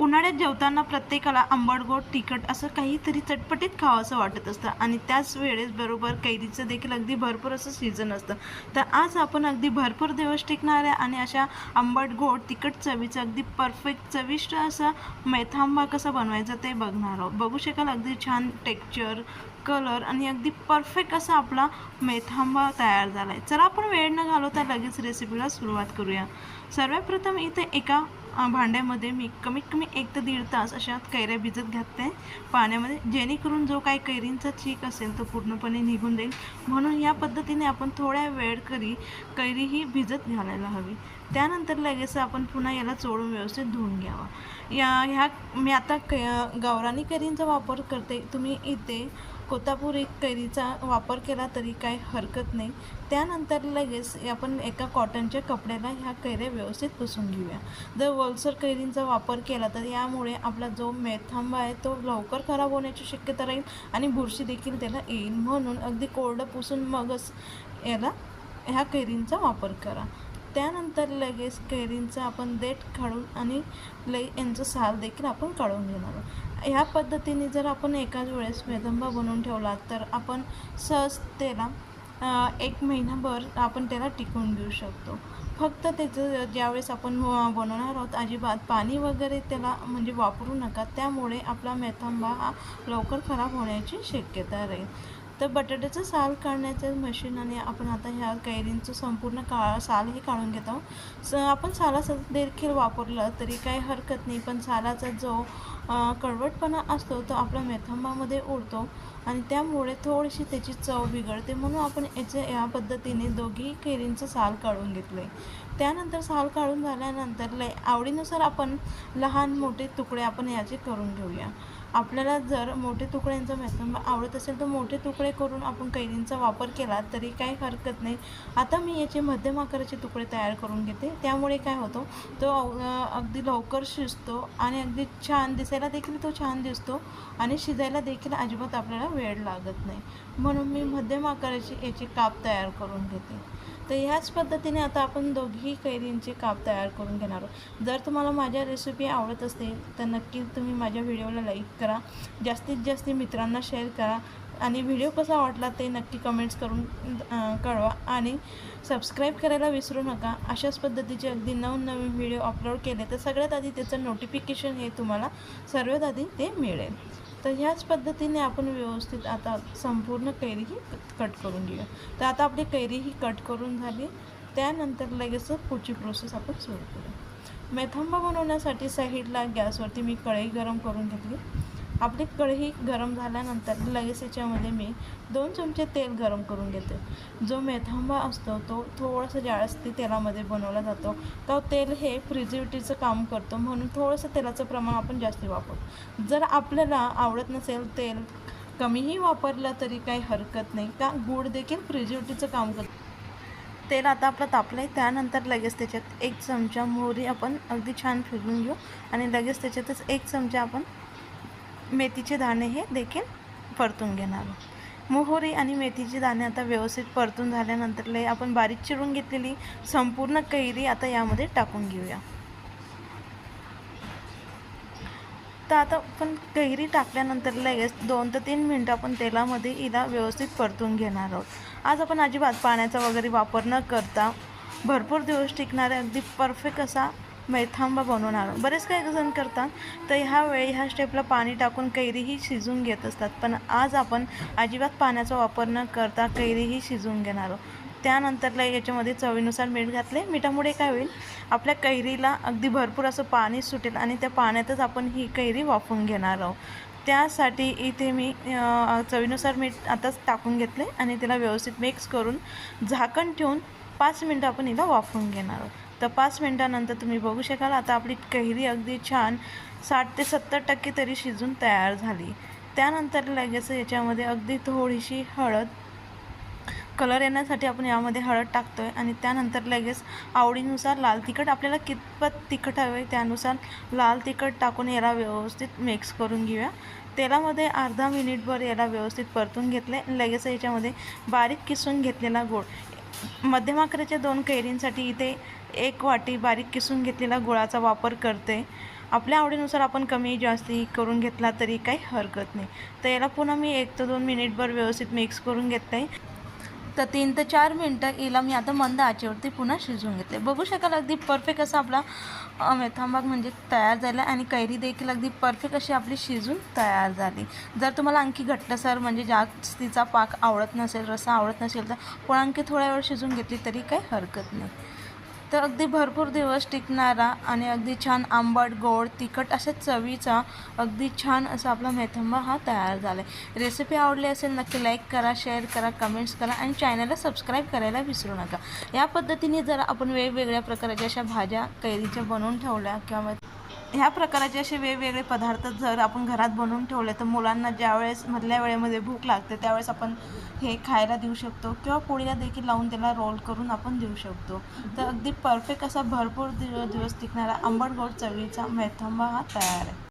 उन्हाळ्यात जेवताना प्रत्येकाला आंबट गोड तिखट असं काहीतरी चटपटीत खावं असं वाटत असतं. आणि त्याच वेळेस बरोबर कैरीचं देखील अगदी भरपूर असं सीझन असतं. तर आज आपण अगदी भरपूर दिवस टिकणाऱ्या आणि अशा आंबट गोड तिखट चवीचं अगदी परफेक्ट चविष्ट असा मेथांबा कसा बनवायचा ते बघणार आहोत. बघू शकाल अगदी छान टेक्स्चर कलर आणि अगदी परफेक्ट असा आपला मेथांबा तयार झाला आहे चला आपण वेळ न घालवता लगेच रेसिपीला सुरुवात करूया. सर्वप्रथम इथे एका भांड्यामध्ये मी कमीत कमी एक ते दीड तास अशा कैऱ्या भिजत घातते पाण्यामध्ये जेणेकरून जो काही कैरींचा चीक असेल तो पूर्णपणे निघून जाईल. म्हणून या पद्धतीने आपण थोड्या वेळ करी कैरी ही भिजत घालायला हवी. त्यानंतर लगेच आपण पुन्हा याला चोळून व्यवस्थित धुवून घ्यावा. या ह्या मी आता कै गावरानी कैरींचा वापर करते. तुम्ही इथे कोतापुरी कैरीचा वापर केला तरी काही हरकत नाही. त्यानंतर लगेच आपण एका कॉटनच्या कपड्याला ह्या कैऱ्या व्यवस्थित पुसून घेऊया. जर वलसर कैरींचा वापर केला तर यामुळे आपला जो मेथांबा आहे तो लवकर खराब होण्याची शक्यता राहील आणि बुरशी देखील त्याला येईल. म्हणून अगदी कोरडं पुसून मगच याला ह्या कैरींचा वापर करा. त्यानंतर लगेच कैरींचं आपण देठ काढून आणि लई यांचं साल देखील आपण काढून घेणार आहोत. ह्या पद्धतीने जर आपण एकाच वेळेस मेदंबा बनवून ठेवला तर आपण सहज त्याला एक महिनाभर आपण त्याला टिकवून घेऊ शकतो. फक्त त्याचं ज्यावेळेस आपण बनवणार आहोत अजिबात पाणी वगैरे त्याला म्हणजे वापरू नका. त्यामुळे आपला मेथांबा हा लवकर खराब होण्याची शक्यता राहील. तर बटाट्याचं साल काढण्याचं मशीनने आपण आता ह्या कैरींचं संपूर्ण का साल हे काढून घेत आहोत. स आपण सालाचं देखील वापरलं तरी काही हरकत नाही पण सालाचा जो कडवटपणा असतो तो आपल्या मेथंबामध्ये उडतो आणि त्यामुळे थोडीशी त्याची चव बिघडते म्हणून आपण याचे या पद्धतीने दोघी कैरींचं साल काढून घेतलं. आहे त्यानंतर साल काढून झाल्यानंतर लय आवडीनुसार आपण लहान मोठे तुकडे आपण याचे करून घेऊया. आपल्याला जर मोठे तुकड्यांचा मेथंबा म्हणजे आवडत असेल तर मोठे तुकडे करून आपण कैरींचा वापर केला तरी काही हरकत नाही. आता मी याचे मध्यम आकाराचे तुकडे तयार करून घेते. त्यामुळे काय होतो तो अगदी लवकर शिजतो आणि अगदी छान दिसायला देखील तो छान दिसतो आणि शिजायला देखील अजिबात आपल्याला वेळ लागत नाही. म्हणून मी मध्यम आकाराचे याचे काप तयार करून घेते. तर ह्याच पद्धतीने आता आपण दोघीही कैरींचे काप तयार करून घेणार आहोत. जर तुम्हाला माझ्या रेसिपी आवडत असतील तर नक्की तुम्ही माझ्या व्हिडिओला लाईक करा. जास्तीत जास्त मित्रांना शेअर करा. आणि व्हिडिओ कसा वाटला ते नक्की कमेंट्स करून कळवा. आणि सबस्क्राईब करायला विसरू नका. अशाच पद्धतीचे अगदी नवनवीन व्हिडिओ अपलोड केले तर सगळ्यात आधी त्याचं नोटिफिकेशन हे तुम्हाला सर्वात आधी ते मिळेल. तर ह्याच पद्धतीने आपण व्यवस्थित आता संपूर्ण कैरी ही कट करून घेऊया. तर आता आपली कैरी ही कट करून झाली. त्यानंतर लगेच पुढची प्रोसेस आपण सुरू करू मेथांबा बनवण्यासाठी साईडला गॅसवरती मी कढई गरम करून घेतली. आपली कढई गरम झाल्यानंतर लगेच याच्यामध्ये मी दोन चमचे तेल गरम करून घेते. जो मेथांबा असतो तो थोडंसं जास्ती तेलामध्ये बनवला जातो. तर तेल हे प्रिझर्वेटिव्हचं काम करतो म्हणून थोडंसं तेलाचं प्रमाण आपण जास्ती वापरतो. जर आपल्याला आवडत नसेल तेल कमीही वापरलं तरी काही हरकत नाही. का? गूळ देखील प्रिझर्वेटिव्हचं काम करतो. तेल आता आपलं तापलं आहे त्यानंतर लगेच त्याच्यात एक चमचा मोहरी आपण अगदी छान फिरून घेऊ आणि लगेच त्याच्यातच एक चमचा आपण मेथीचे दाणे हे देखील परतून घेणार आहोत. मोहरी आणि मेथीचे दाणे आता व्यवस्थित परतून झाल्यानंतरले आपण बारीक चिरून घेतलेली संपूर्ण कैरी आता यामध्ये टाकून घेऊया. तर आता आपण कैरी टाकल्यानंतर लगेच दोन ते तीन मिनटं आपण तेलामध्ये हिला व्यवस्थित परतून घेणार आहोत. आज आपण अजिबात पाण्याचा वगैरे वापर न करता भरपूर दिवस टिकणारे अगदी परफेक्ट असा मेथांबा बनवणार बरेच काही जण करतात तर ह्यावेळी ह्या स्टेपला पाणी टाकून कैरीही शिजून घेत असतात. पण आज आपण अजिबात पाण्याचा वापर न करता कैरीही शिजवून घेणार त्यानंतरला याच्यामध्ये चवीनुसार मीठ घातले. मिठामुळे काय होईल? आपल्या कैरीला अगदी भरपूर असं पाणी सुटेल आणि त्या पाण्यातच आपण ही कैरी वाफवून घेणार आहोत. त्यासाठी इथे मी चवीनुसार मीठ आताच टाकून घेतले आणि तिला व्यवस्थित मिक्स करून झाकण ठेवून पाच मिनटं आपण हिला वाफवून घेणार आहोत. तर पाच मिनटानंतर तुम्ही बघू शकाल. आता आपली कैरी अगदी छान साठ ते सत्तर टक्के तरी शिजून तयार झाली. त्यानंतर लगेच याच्यामध्ये अगदी थोडीशी हळद कलर येण्यासाठी आपण यामध्ये हळद टाकतो आहे आणि त्यानंतर लगेच आवडीनुसार लाल तिखट आपल्याला कितपत तिखट हवे त्यानुसार लाल तिखट टाकून याला व्यवस्थित मिक्स करून घेऊया. तेलामध्ये अर्धा मिनिटभर याला व्यवस्थित परतून घेतले. लगेच याच्यामध्ये बारीक किसून घेतलेला गोड. मध्यम आकाराच्या दोन कैरींसाठी इथे एक वाटी बारीक किसून घेतलेला गुळाचा वापर करते. आपल्या आवडीनुसार आपण कमी जास्ती करून घेतला तरी काही हरकत नाही. तर याला पुन्हा मी एक ते दोन मिनिटभर व्यवस्थित मिक्स करून घेते आहे तर तीन ते चार मिनटं याला मी आता मंद आचेवरती पुन्हा शिजवून घेतले बघू शकाल अगदी परफेक्ट असा आपला मेथांबाग म्हणजे तयार झाला आणि कैरी देखील अगदी परफेक्ट अशी आपली शिजून तयार झाली. जर तुम्हाला आणखी घट्टसर म्हणजे जास्तीचा पाक आवडत नसेल रसा आवडत नसेल तर पण आणखी थोड्या वेळ शिजून घेतली तरी काही हरकत नाही. तर अगदी भरपूर दिवस टिकणारा आणि अगदी छान आंबट गोड तिखट अशा चवीचा अगदी छान असा आपला मेथंबा हा तयार झाला आहे रेसिपी आवडली असेल नक्की लाईक करा शेअर करा कमेंट्स करा आणि चॅनलला सबस्क्राईब करायला विसरू नका. या पद्धतीने जर आपण वेगवेगळ्या प्रकारच्या अशा भाज्या कैरीच्या बनवून ठेवल्या किंवा मग ह्या प्रकाराचे असे वेगवेगळे पदार्थ जर आपण घरात बनवून ठेवले तर मुलांना ज्यावेळेस मधल्या वेळेमध्ये भूक लागते त्यावेळेस आपण हे खायला देऊ शकतो किंवा पोळीला देखील लावून त्याला रोल करून आपण देऊ शकतो. तर अगदी परफेक्ट असा भरपूर दिवस टिकणारा आंबट गोड चवीचा मेथंबा हा तयार आहे.